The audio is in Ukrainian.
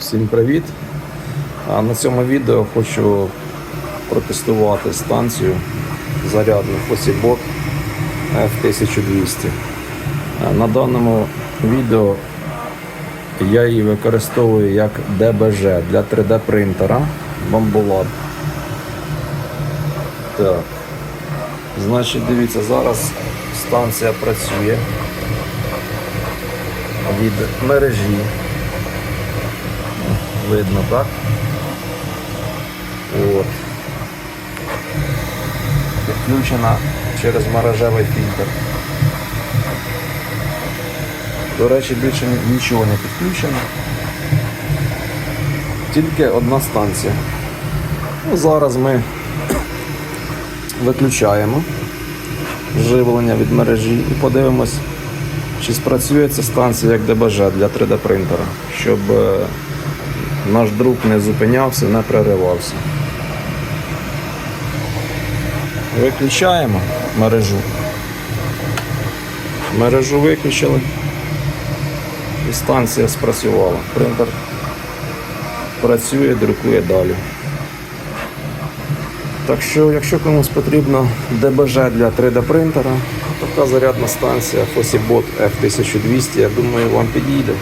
Всім привіт! На цьому відео хочу протестувати станцію зарядну Fosibot F1200. На даному відео я її використовую як ДБЖ для 3D принтера Bambolab. Так. Значить, дивіться, зараз станція працює від мережі. Видно, так? От. Підключена через мережевий фільтр. До речі, більше нічого не підключено. Тільки одна станція. Ну, зараз ми виключаємо живлення від мережі і подивимось, чи спрацює ця станція як ДБЖ для 3D принтера, щоб е, наш друк не зупинявся, не переривався. Виключаємо мережу. Мережу виключили і станція спрацювала. Принтер працює, друкує далі. Так що, якщо комусь потрібно ДБЖ для 3D принтера, така зарядна станція Fosibot F1200, я думаю, вам підійде.